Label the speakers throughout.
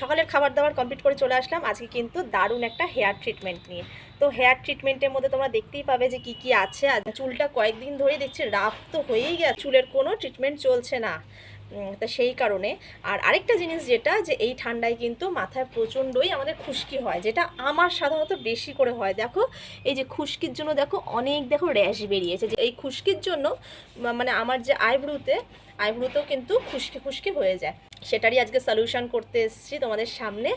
Speaker 1: সকালের খাবার দাবার কমপ্লিট করে চলে আসলাম। আজকে কিন্তু দারুণ একটা হেয়ার ট্রিটমেন্ট নিয়ে। তো হেয়ার ট্রিটমেন্টের মধ্যে তোমরা দেখতেই পাবে যে কি কি আছে। আর চুলটা কয়েকদিন ধরেই দেখছি রাফ তো হয়েই গেছে। চুলের কোনো ট্রিটমেন্ট চলছে না। তা সেই কারণে। আর আরেকটা জিনিস যেটা, যে এই ঠান্ডায় কিন্তু মাথায় প্রচণ্ডই আমাদের খুশকি হয়, যেটা আমার সাধারণত বেশি করে হয়। দেখো, এই যে খুশকির জন্য দেখো অনেক দেখো র্যাশ বেরিয়েছে। যে এই খুশকির জন্য মানে আমার যে আইব্রুতে আইব্রুতেও কিন্তু খুশকি খুশকি হয়ে যায়। সেটারই আজকে সলিউশন করতে এসেছি তোমাদের সামনে।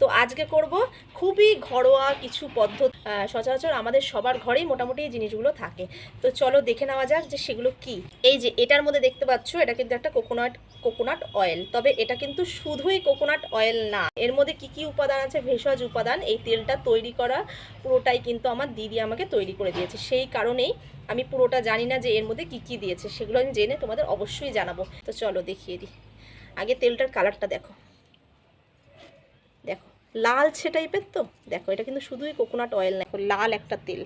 Speaker 1: তো আজকে করব খুবই ঘরোয়া কিছু পদ্ধতি। সচরাচর আমাদের সবার ঘরেই মোটামুটি এই জিনিসগুলো থাকে। তো চলো দেখে নেওয়া যাক যে সেগুলো কি। এই যে এটার মধ্যে দেখতে পাচ্ছ, এটা কিন্তু একটা কোকোনাট কোকোনাট অয়েল তবে এটা কিন্তু শুধুই কোকোনাট অয়েল না। এর মধ্যে কি কি উপাদান আছে? ভেষজ উপাদান, এই তেলটা তৈরি করা পুরোটাই কিন্তু আমার দিদি আমাকে তৈরি করে দিয়েছে। সেই কারণেই আমি পুরোটা জানি না যে এর মধ্যে কি কি দিয়েছে, সেগুলো আমি জেনে তোমাদের অবশ্যই জানাব। তো চলো দেখিয়ে দিই। আগে তেলটার কালারটা দেখো। দেখো লালচে টাইপের তো? দেখো, এটা কিন্তু শুধুই কোকোনাট অয়েল না লাল একটা তেল।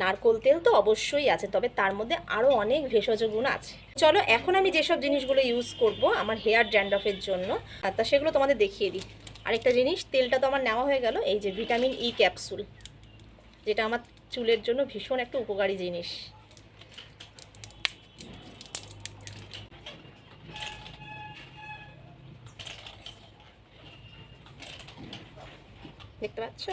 Speaker 1: নারকোল তেল তো অবশ্যই আছে, তবে তার মধ্যে আরও অনেক ভেষজ গুণ আছে। চলো, এখন আমি যেসব জিনিসগুলো ইউজ করব আমার হেয়ার ড্যান্ড্রফের জন্য তা সেগুলো তোমাদের দেখিয়ে দিই। আরেকটা জিনিস, তেলটা তো আমার নেওয়া হয়ে গেল, এই যে ভিটামিন ই ক্যাপসুল যেটা আমার চুলের জন্য ভীষণ একটা উপকারী জিনিস। দেখতে পাচ্ছ?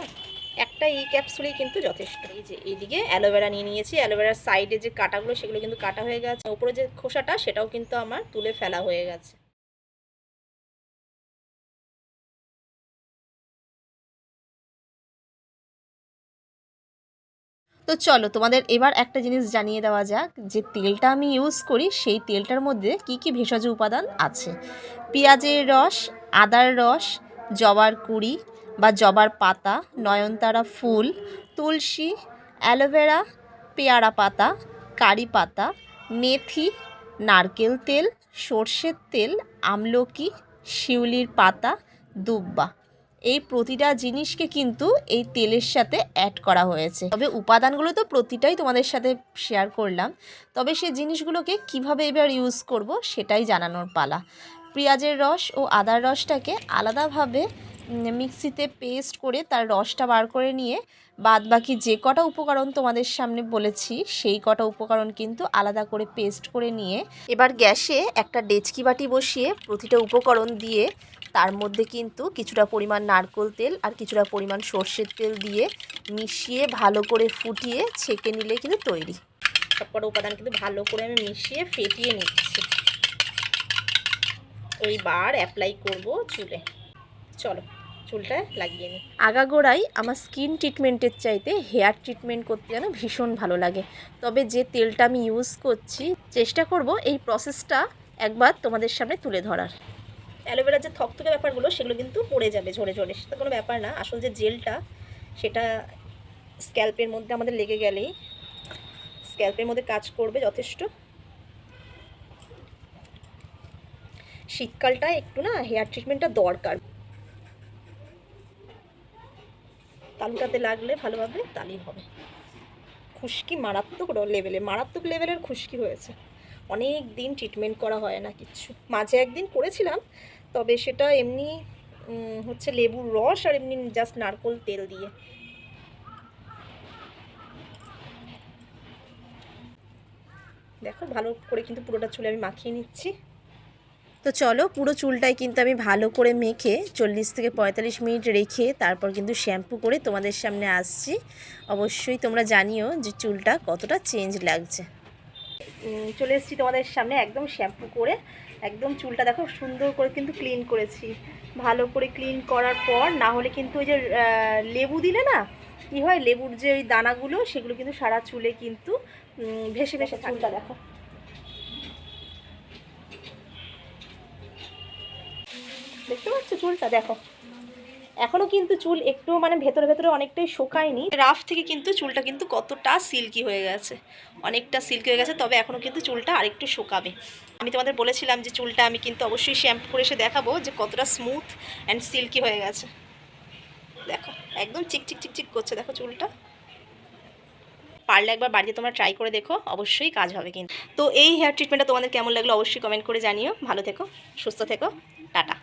Speaker 1: একটা এই ক্যাপসুলেই কিন্তু যথেষ্ট। এই যে এইদিকে অ্যালোভেরা নিয়ে নিয়েছি। অ্যালোভেরার সাইডে যে কাটাগুলো, সেগুলো কিন্তু কাটা হয়ে গেছে। উপরে যে খোসাটা, সেটাও কিন্তু আমার তুলে ফেলা হয়ে গেছে। তো চলো, তোমাদের এবার একটা জিনিস জানিয়ে দেওয়া যাক, যে তেলটা আমি ইউজ করি, সেই তেলটার মধ্যে কি কি ভেষজ উপাদান আছে? পেঁয়াজের রস, আদার রস, জবার কুড়ি বা জবার পাতা, নয়নতারা ফুল, তুলসী, অ্যালোভেরা, পেয়ারা পাতা, কারি পাতা, মেথি, নারকেল তেল, সর্ষের তেল, আমলকি, শিউলির পাতা, দুব্বা। এই প্রতিটা জিনিসকে কিন্তু এই তেলের সাথে অ্যাড করা হয়েছে। তবে উপাদানগুলো তো প্রতিটাই তোমাদের সাথে শেয়ার করলাম। তবে সেই জিনিসগুলোকে কীভাবে এবার ইউজ করব সেটাই জানানোর পালা। পেঁয়াজের রস ও আদার রসটাকে আলাদাভাবে মিক্সিতে পেস্ট করে তার রসটা বার করে নিয়ে বাদ বাকি যে কটা উপকরণ তোমাদের সামনে বলেছি, সেই কটা উপকরণ কিন্তু আলাদা করে পেস্ট করে নিয়ে এবার গ্যাসে একটা ডেচকি বাটি বসিয়ে প্রতিটা উপকরণ দিয়ে তার মধ্যে কিন্তু কিছুটা পরিমাণ নারকোল তেল আর কিছুটা পরিমাণ সর্ষের তেল দিয়ে মিশিয়ে ভালো করে ফুটিয়ে ছেঁকে নিলে কিন্তু তৈরি। সবকটা উপাদান কিন্তু ভালো করে আমি মিশিয়ে ফেটিয়ে নিচ্ছি। এইবার অ্যাপ্লাই করব চুলে। চলো। চুলটা লাগিয়ে নিই আগাগোড়াই আমার স্কিন ট্রিটমেন্টের চাইতে হেয়ার ট্রিটমেন্ট করতে যেন ভীষণ ভালো লাগে। তবে যে তেলটা আমি ইউজ করছি চেষ্টা করব এই প্রসেসটা একবার তোমাদের সামনে তুলে ধরার। অ্যালোভেরার যে থকথকে ব্যাপারগুলো সেগুলো কিন্তু পড়ে যাবে ঝরে ঝরে। সেটা কোনো ব্যাপার না। আসল যে জেলটা সেটা স্ক্যাল্পের মধ্যে আমাদের লেগে গেলেই স্ক্যাল্পের মধ্যে কাজ করবে যথেষ্ট। শীতকালটা একটু না হেয়ার ট্রিটমেন্টটা দরকার। তালুটাতে লাগলে ভালোভাবে তালি হবে। খুশকি মারাত্মক লেভেলে মারাত্মক লেভেলের খুশকি হয়েছে। অনেক দিন ট্রিটমেন্ট করা হয় না কিচ্ছু মাঝে একদিন করেছিলাম, তবে সেটা এমনি হচ্ছে লেবুর রস আর এমনি জাস্ট নারকোল তেল দিয়ে। দেখো, ভালো করে কিন্তু পুরোটা চুলে আমি মাখিয়ে নিচ্ছি। তো চলো পুরো চুলটাই কিন্তু আমি ভালো করে মেখে চল্লিশ থেকে পঁয়তাল্লিশ মিনিট রেখে তারপর কিন্তু শ্যাম্পু করে তোমাদের সামনে আসছি। অবশ্যই তোমরা জানিও যে চুলটা কতটা চেঞ্জ লাগছে। চলে এসেছি তোমাদের সামনে একদম শ্যাম্পু করে। একদম চুলটা দেখো সুন্দর করে কিন্তু ক্লিন করেছি। ভালো করে ক্লিন করার পর না হলে কিন্তু ওই যে লেবু দিলে না, কি হয় লেবুর যে ওই দানাগুলো সেগুলো কিন্তু সারা চুলে কিন্তু ভেসে ভেসে চুলটা দেখো। দেখতে পাচ্ছ চুলটা? দেখো। এখনও কিন্তু চুল একটু মানে ভেতরে ভেতরে অনেকটাই শোকায়নি। রাফ থেকে কিন্তু চুলটা কিন্তু কতটা সিল্কি হয়ে গেছে। অনেকটা সিল্কি হয়ে গেছে, তবে এখনও কিন্তু চুলটা আরেকটু শোকাবে। আমি তোমাদের বলেছিলাম যে চুলটা আমি কিন্তু অবশ্যই শ্যাম্পু করে এসে দেখাবো যে কতটা স্মুথ অ্যান্ড সিল্কি হয়ে গেছে। দেখো, একদম চিক চিক চিক চিক করছে, দেখো চুলটা। পারলে একবার বাড়িতে তোমরা ট্রাই করে দেখো, অবশ্যই কাজ হবে কিন্তু। তো এই হেয়ার ট্রিটমেন্টটা তোমাদের কেমন লাগল অবশ্যই কমেন্ট করে জানিও। ভালো থেকো, সুস্থ থেকো, টাটা।